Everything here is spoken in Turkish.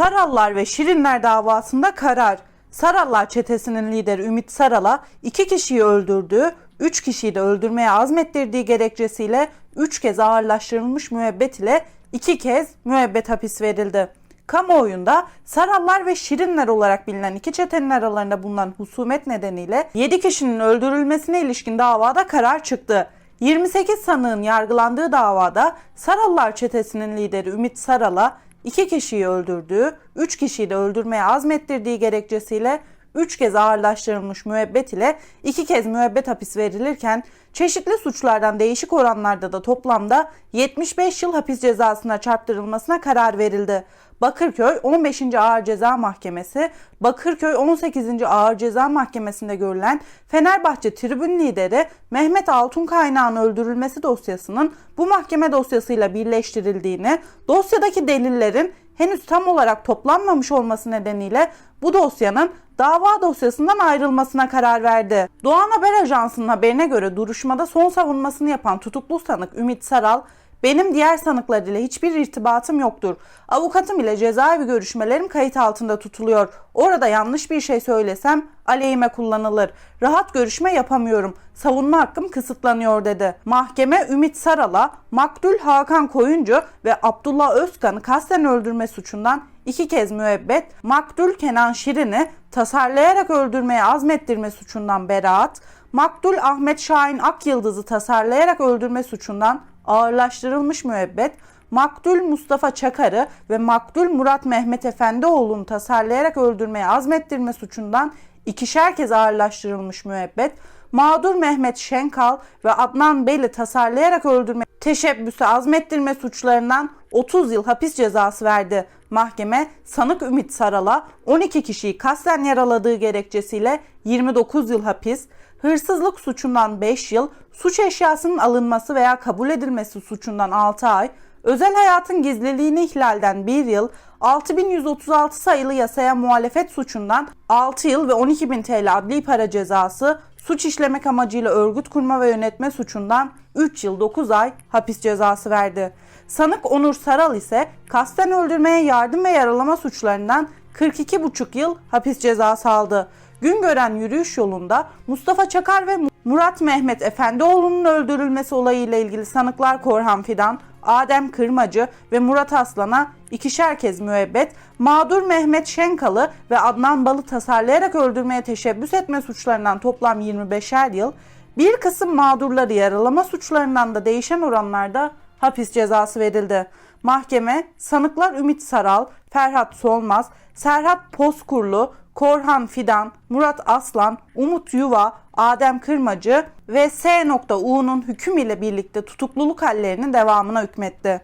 Sarallar ve Şirinler davasında karar. Sarallar çetesinin lideri Ümit Saral'a iki kişiyi öldürdüğü, üç kişiyi de öldürmeye azmettirdiği gerekçesiyle üç kez ağırlaştırılmış müebbet ile iki kez müebbet hapis verildi. Kamuoyunda Sarallar ve Şirinler olarak bilinen iki çetenin aralarında bulunan husumet nedeniyle 7 kişinin öldürülmesine ilişkin davada karar çıktı. 28 sanığın yargılandığı davada Sarallar çetesinin lideri Ümit Saral'a iki kişiyi öldürdüğü, üç kişiyi de öldürmeye azmettirdiği gerekçesiyle üç kez ağırlaştırılmış müebbet ile iki kez müebbet hapis verilirken çeşitli suçlardan değişik oranlarda da toplamda 75 yıl hapis cezasına çarptırılmasına karar verildi. Bakırköy 15. Ağır Ceza Mahkemesi, Bakırköy 18. Ağır Ceza Mahkemesi'nde görülen Fenerbahçe tribün lideri Mehmet Altunkaynağ'ın öldürülmesi dosyasının bu mahkeme dosyasıyla birleştirildiğini, dosyadaki delillerin henüz tam olarak toplanmamış olması nedeniyle bu dosyanın dava dosyasından ayrılmasına karar verdi. Doğan Haber Ajansı'nın haberine göre duruşmada son savunmasını yapan tutuklu sanık Ümit Saral, benim diğer sanıklar ile hiçbir irtibatım yoktur. Avukatım ile cezaevi görüşmelerim kayıt altında tutuluyor. Orada yanlış bir şey söylesem aleyhime kullanılır. Rahat görüşme yapamıyorum. Savunma hakkım kısıtlanıyor dedi. Mahkeme Ümit Saral'a Maktul Hakan Koyuncu ve Abdullah Özkan'ı kasten öldürme suçundan iki kez müebbet, Maktul Kenan Şirin'i tasarlayarak öldürmeye azmettirme suçundan beraat, Maktul Ahmet Şahin Akyıldız'ı tasarlayarak öldürme suçundan ağırlaştırılmış müebbet, Maktul Mustafa Çakar'ı ve Maktul Murat Mehmet Efendioğlu'nu tasarlayarak öldürmeye azmettirme suçundan ikişer kez ağırlaştırılmış müebbet, mağdur Mehmet Şenkal ve Adnan Bey'i tasarlayarak öldürme teşebbüsü azmettirme suçlarından 30 yıl hapis cezası verdi. Mahkeme sanık Ümit Saral'a 12 kişiyi kasten yaraladığı gerekçesiyle 29 yıl hapis, hırsızlık suçundan 5 yıl, suç eşyasının alınması veya kabul edilmesi suçundan 6 ay, özel hayatın gizliliğini ihlalden 1 yıl, 6136 sayılı yasaya muhalefet suçundan 6 yıl ve 12.000 TL adli para cezası, suç işlemek amacıyla örgüt kurma ve yönetme suçundan 3 yıl 9 ay hapis cezası verdi. Sanık Onur Saral ise kasten öldürmeye yardım ve yaralama suçlarından 42,5 yıl hapis cezası aldı. Güngören yürüyüş yolunda Mustafa Çakar ve Murat Mehmet Efendioğlu'nun öldürülmesi olayıyla ilgili sanıklar Korhan Fidan, Adem Kırmacı ve Murat Aslan'a ikişer kez müebbet, mağdur Mehmet Şenkalı ve Adnan Bal'ı tasarlayarak öldürmeye teşebbüs etme suçlarından toplam 25'er yıl, bir kısım mağdurları yaralama suçlarından da değişen oranlarda hapis cezası verildi. Mahkeme sanıklar Ümit Saral, Ferhat Solmaz, Serhat Pozkurlu, Korhan Fidan, Murat Aslan, Umut Yuva, Adem Kırmacı ve S.U'nun hüküm ile birlikte tutukluluk hallerinin devamına hükmetti.